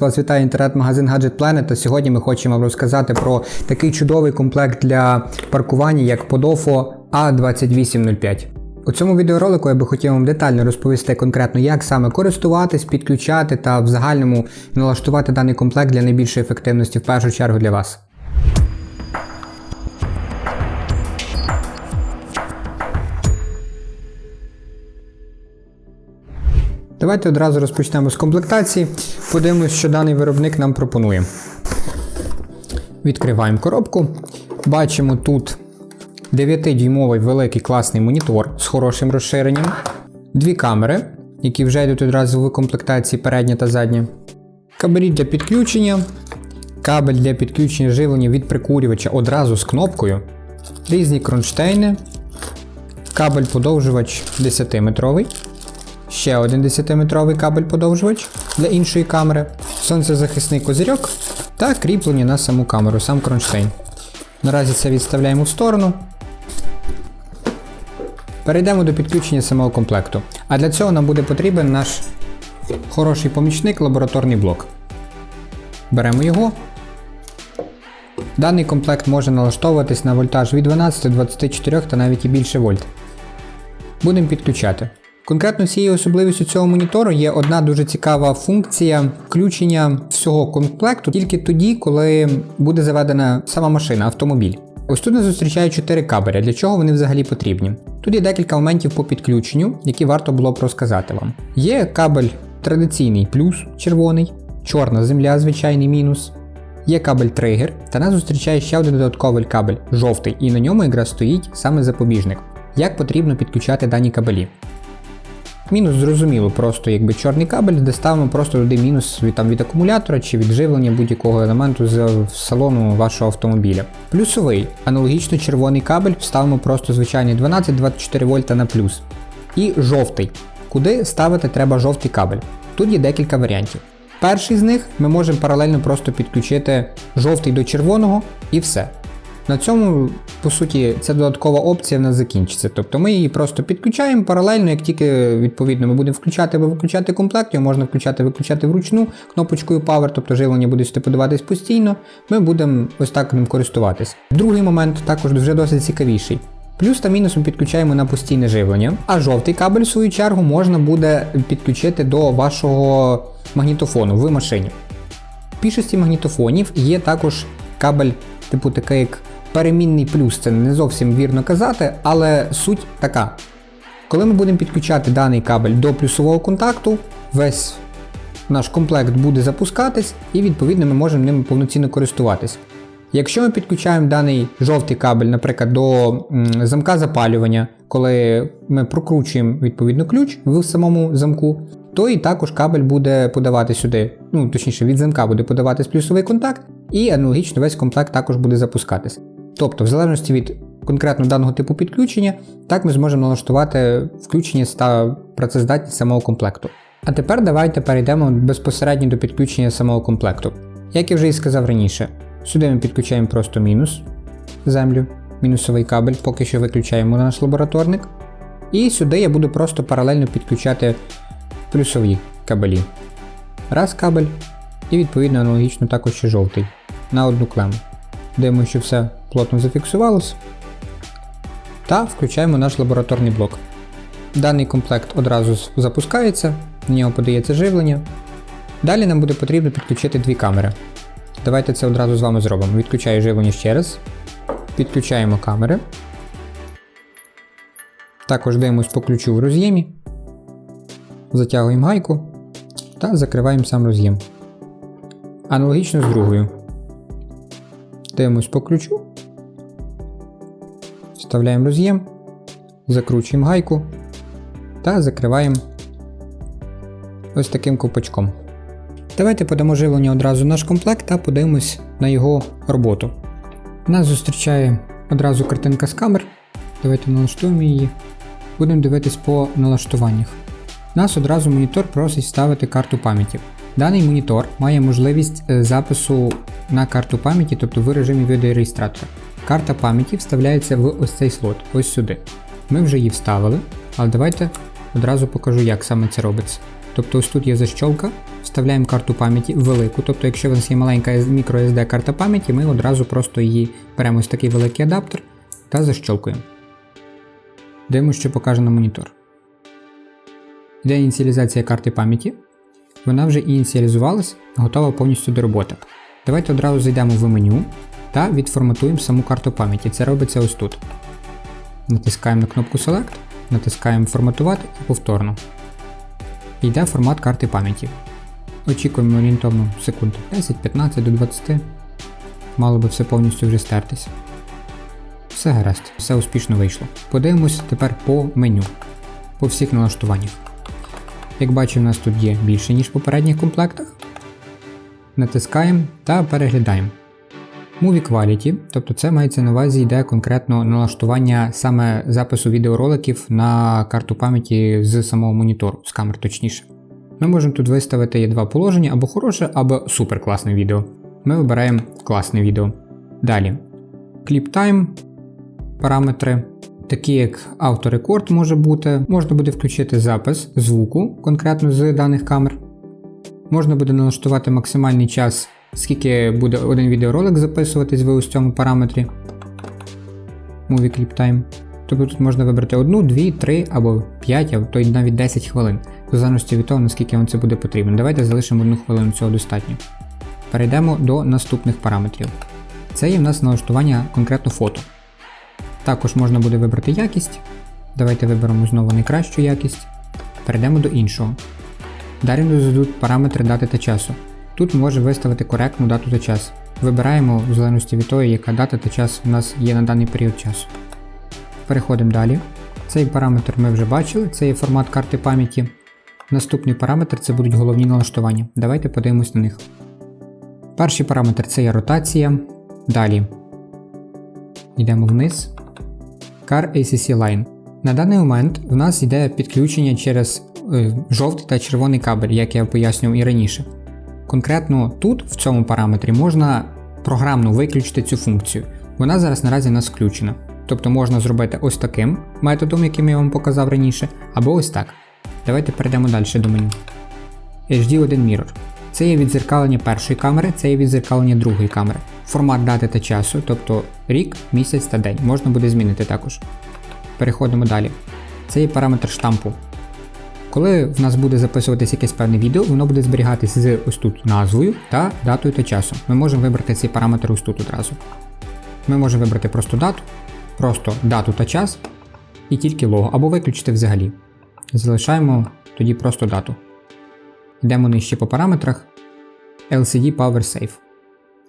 Вас вітає інтернет-магазин Gadget Planet. Та сьогодні ми хочемо розказати про такий чудовий комплект для паркування, як Podofo A2805. У цьому відеоролику я би хотів вам детально розповісти конкретно, як саме користуватись, підключати та в загальному налаштувати даний комплект для найбільшої ефективності в першу чергу для вас. Давайте одразу розпочнемо з комплектації. Подивимось, що даний виробник нам пропонує. Відкриваємо коробку. Бачимо тут 9-дюймовий великий класний монітор з хорошим розширенням, дві камери, які вже йдуть одразу в комплектації передня та задня, кабелі для підключення, кабель для підключення живлення від прикурювача одразу з кнопкою, різні кронштейни, кабель подовжувач 10-метровий. Ще один 10-метровий кабель подовжувач для іншої камери, сонцезахисний козирьок та кріплення на саму камеру, сам кронштейн. Наразі це відставляємо в сторону. Перейдемо до підключення самого комплекту. А для цього нам буде потрібен наш хороший помічник лабораторний блок. Беремо його. Даний комплект може налаштовуватись на вольтаж від 12 24 та навіть і більше вольт. Будемо підключати. Конкретно цією особливістю цього монітору є одна дуже цікава функція включення всього комплекту тільки тоді, коли буде заведена сама машина, автомобіль. Ось тут нас зустрічають 4 кабеля, для чого вони взагалі потрібні. Тут є декілька моментів по підключенню, які варто було б розказати вам. Є кабель традиційний плюс червоний, чорна земля, звичайний мінус. Є кабель тригер, та нас зустрічає ще один додатковий кабель жовтий, і на ньому якраз стоїть саме запобіжник. Як потрібно підключати дані кабелі. Мінус зрозуміло, просто якби чорний кабель, де ставимо просто туди мінус від, там, від акумулятора чи від живлення будь-якого елементу з салону вашого автомобіля. Плюсовий, аналогічно червоний кабель, ставимо просто звичайний 12-24 вольта на плюс. І жовтий. Куди ставити треба жовтий кабель? Тут є декілька варіантів. Перший з них ми можемо паралельно просто підключити жовтий до червоного і все. На цьому, по суті, ця додаткова опція в нас закінчиться. Тобто ми її просто підключаємо паралельно, як тільки відповідно ми будемо включати або виключати комплект, його можна включати виключати вручну кнопочкою Power, тобто живлення буде сюди подаватись постійно. Ми будемо ось так ним користуватись. Другий момент також вже досить цікавіший. Плюс та мінус ми підключаємо на постійне живлення, а жовтий кабель, в свою чергу, можна буде підключити до вашого магнітофону в машині. В більшості магнітофонів є також кабель, типу такий як перемінний плюс, це не зовсім вірно казати, але суть така. Коли ми будемо підключати даний кабель до плюсового контакту, весь наш комплект буде запускатись і відповідно ми можемо ним повноцінно користуватись. Якщо ми підключаємо даний жовтий кабель, наприклад, до замка запалювання, коли ми прокручуємо відповідно ключ в самому замку, то і також кабель буде подавати сюди, ну точніше від замка буде подаватись плюсовий контакт, і аналогічно весь комплект також буде запускатись. Тобто, в залежності від конкретно даного типу підключення, так ми зможемо налаштувати включення та працездатність самого комплекту. А тепер давайте перейдемо безпосередньо до підключення самого комплекту. Як я вже і сказав раніше, сюди ми підключаємо просто мінус землю, мінусовий кабель, поки що виключаємо наш лабораторник. І сюди я буду просто паралельно підключати плюсові кабелі. Раз кабель, і відповідно аналогічно також ще жовтий на одну клему. Дивимося, що все плотно зафіксувалось. Та включаємо наш лабораторний блок. Даний комплект одразу запускається, на нього подається живлення. Далі нам буде потрібно підключити дві камери. Давайте це одразу з вами зробимо. Відключаю живлення ще раз. Підключаємо камери. Також дивимось по ключу в роз'ємі. Затягуємо гайку та закриваємо сам роз'єм. Аналогічно з другою. Дивимось по ключу. Вставляємо роз'єм, закручуємо гайку та закриваємо ось таким ковпачком. Давайте подамо живлення одразу в наш комплект та подивимось на його роботу. Нас зустрічає одразу картинка з камер. Давайте налаштуємо її. Будемо дивитись по налаштуваннях. Нас одразу монітор просить вставити карту пам'яті. Даний монітор має можливість е, запису на карту пам'яті, тобто в режимі відеореєстратора. Карта пам'яті вставляється в ось цей слот, ось сюди. Ми вже її вставили, але давайте одразу покажу, як саме це робиться. Тобто ось тут є защолка, вставляємо карту пам'яті велику, тобто якщо у нас є маленька microSD карта пам'яті, ми одразу просто її беремо ось такий великий адаптер та защолкуємо. Дивимося, що покаже на монітор. Йде ініціалізація карти пам'яті. Вона вже ініціалізувалась, готова повністю до роботи. Давайте одразу зайдемо в меню та відформатуємо саму карту пам'яті. Це робиться ось тут. Натискаємо на кнопку Select, натискаємо Форматувати і повторно. Йде формат карти пам'яті. Очікуємо орієнтовно секунд 10-15 до 20. Мало би все повністю вже стертися. Все гаразд, все успішно вийшло. Подивимось тепер по меню, по всіх налаштуваннях. Як бачимо, у нас тут є більше, ніж в попередніх комплектах. Натискаємо та переглядаємо. Movie Quality, тобто це мається на увазі йде конкретно налаштування саме запису відеороликів на карту пам'яті з самого монітору, з камер точніше. Ми можемо тут виставити є два положення або хороше, або супер класне відео. Ми вибираємо класне відео. Далі. Clip Time, параметри, такі як авторекорд може бути, можна буде включити запис звуку конкретно з даних камер. Можна буде налаштувати максимальний час, скільки буде один відеоролик записуватись в ось цьому параметрі. Movie Clip Time. Тобто тут можна вибрати 1, 2, 3 або 5, а то й навіть 10 хвилин, в залежності від того, наскільки вам це буде потрібно. Давайте залишимо 1 хвилину, цього достатньо. Перейдемо до наступних параметрів. Це є в нас налаштування конкретно фото. Також можна буде вибрати якість. Давайте виберемо знову найкращу якість. Перейдемо до іншого. Далі нас дадуть параметри дати та часу. Тут може виставити коректну дату та час. Вибираємо в залежності від того, яка дата та час у нас є на даний період часу. Переходимо далі. Цей параметр ми вже бачили, це є формат карти пам'яті. Наступний параметр це будуть головні налаштування. Давайте подивимось на них. Перший параметр це є ротація. Далі йдемо вниз. Car ACC Line. На даний момент в нас йде підключення через е, жовтий та червоний кабель, як я пояснював і раніше. Конкретно тут, в цьому параметрі, можна програмно виключити цю функцію. Вона зараз наразі нас включена. Тобто можна зробити ось таким методом, яким я вам показав раніше, або ось так. Давайте перейдемо далі до меню. HD1 Mirror. Це є відзеркалення першої камери, це є відзеркалення другої камери. Формат дати та часу, тобто рік, місяць та день, можна буде змінити також. Переходимо далі. Це є параметр штампу. Коли в нас буде записуватись якесь певне відео, воно буде зберігатись з ось тут назвою та датою та часом. Ми можемо вибрати цей параметр ось тут одразу. Ми можемо вибрати просто дату, просто дату та час і тільки лого, або виключити взагалі. Залишаємо тоді просто дату. Йдемо нижче по параметрах LCD Power Save.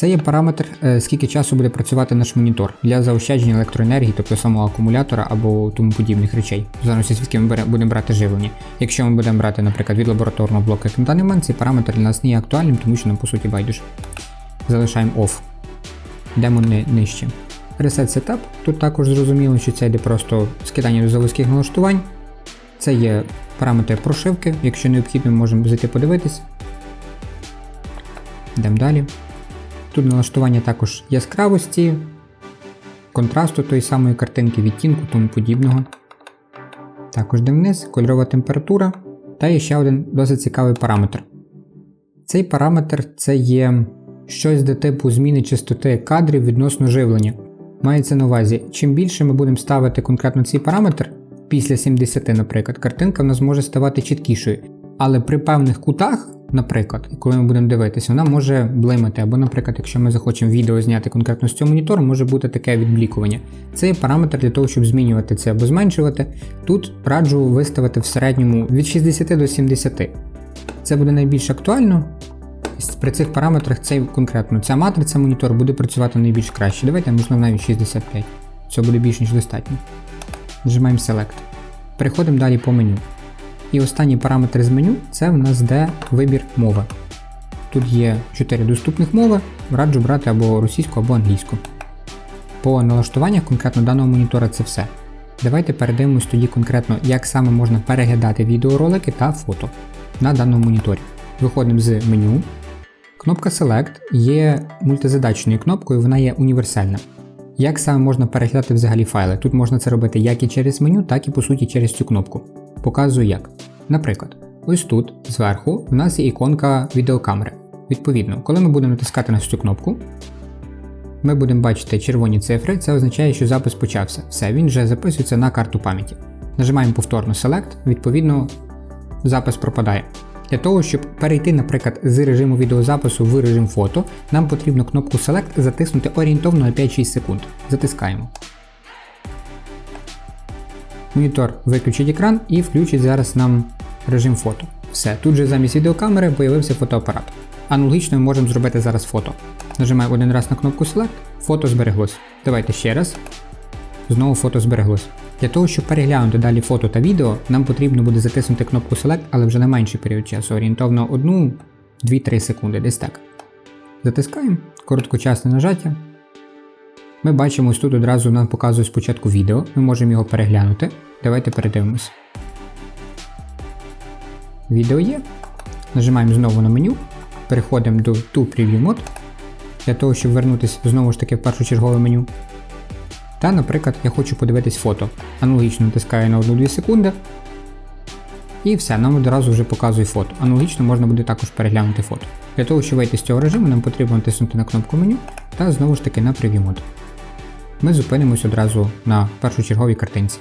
Це є параметр, е, скільки часу буде працювати наш монітор для заощадження електроенергії, тобто самого акумулятора або тому подібних речей, залежності звідки ми будемо брати живлення. Якщо ми будемо брати, наприклад, від лабораторного блоку, як на даний момент, цей параметр для нас не є актуальним, тому що нам по суті байдуже. Залишаємо OFF. Йдемо нижче. Reset Setup. Тут також зрозуміло, що це йде просто скидання до заводських налаштувань. Це є параметри прошивки, якщо необхідно, можемо зайти подивитись. Йдемо далі. Тут налаштування також яскравості, контрасту тої самої картинки, відтінку тому подібного. Також йдемо вниз, кольорова температура та є ще один досить цікавий параметр. Цей параметр це є щось до типу зміни частоти кадрів відносно живлення. Мається на увазі, чим більше ми будемо ставити конкретно цей параметр, після 70, наприклад, картинка в нас може ставати чіткішою. Але при певних кутах, наприклад, коли ми будемо дивитися, вона може блимати. Або, наприклад, якщо ми захочемо відео зняти конкретно з цього монітору, може бути таке відблікування. Це є параметр для того, щоб змінювати це або зменшувати. Тут раджу виставити в середньому від 60 до 70. Це буде найбільш актуально. При цих параметрах цей конкретно ця матриця монітор буде працювати найбільш краще. Давайте можливо навіть 65. Це буде більш ніж достатньо. Нажимаємо Select. Переходимо далі по меню. І останній параметр з меню це в нас де вибір мови. Тут є 4 доступних мови, раджу брати або російську, або англійську. По налаштуваннях конкретно даного монітора це все. Давайте передивимось тоді конкретно, як саме можна переглядати відеоролики та фото на даному моніторі. Виходимо з меню. Кнопка Select є мультизадачною кнопкою, вона є універсальна. Як саме можна переглядати взагалі файли? Тут можна це робити як і через меню, так і по суті через цю кнопку. Показую як. Наприклад, ось тут зверху в нас є іконка відеокамери. Відповідно, коли ми будемо натискати на цю кнопку, ми будемо бачити червоні цифри, це означає, що запис почався. Все, він вже записується на карту пам'яті. Нажимаємо повторно Select, відповідно, запис пропадає. Для того, щоб перейти, наприклад, з режиму відеозапису в режим фото, нам потрібно кнопку Select затиснути орієнтовно на 5-6 секунд. Затискаємо. Монітор виключить екран і включить зараз нам режим фото. Все, тут же замість відеокамери появився фотоапарат. Аналогічно ми можемо зробити зараз фото. Нажимаємо один раз на кнопку Select, фото збереглось. Давайте ще раз. Знову фото збереглось. Для того, щоб переглянути далі фото та відео, нам потрібно буде затиснути кнопку Select, але вже на менший період часу, орієнтовно 1-2-3 секунди, десь так. Затискаємо, короткочасне нажаття. Ми бачимо, ось тут одразу нам показує спочатку відео, ми можемо його переглянути. Давайте передивимось. Відео є. Нажимаємо знову на меню, переходимо до To Preview Mode, для того, щоб вернутися знову ж таки в першочергове меню. Та, наприклад, я хочу подивитись фото. Аналогічно натискаю на 1-2 секунди. І все, нам одразу вже показує фото. Аналогічно можна буде також переглянути фото. Для того, щоб вийти з цього режиму, нам потрібно натиснути на кнопку меню та знову ж таки на Preview Mode. Ми зупинимось одразу на першочерговій картинці.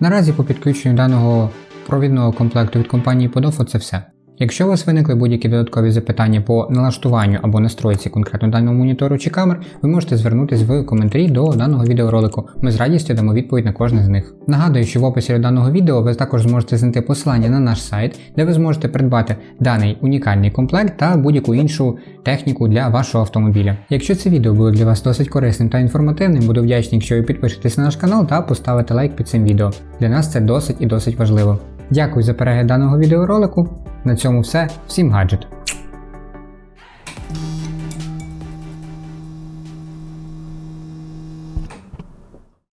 Наразі по підключенню даного провідного комплекту від компанії Podofo це все. Якщо у вас виникли будь-які додаткові запитання по налаштуванню або настройці конкретно даного монітору чи камер, ви можете звернутися в коментарі до даного відеоролику. Ми з радістю дамо відповідь на кожне з них. Нагадую, що в описі до даного відео ви також зможете знайти посилання на наш сайт, де ви зможете придбати даний унікальний комплект та будь-яку іншу техніку для вашого автомобіля. Якщо це відео було для вас досить корисним та інформативним, буду вдячний, якщо ви підпишетесь на наш канал та поставите лайк під цим відео. Для нас це досить і досить важливо. Дякую за перегляд даного відеоролику. На цьому все. Всім гаджет!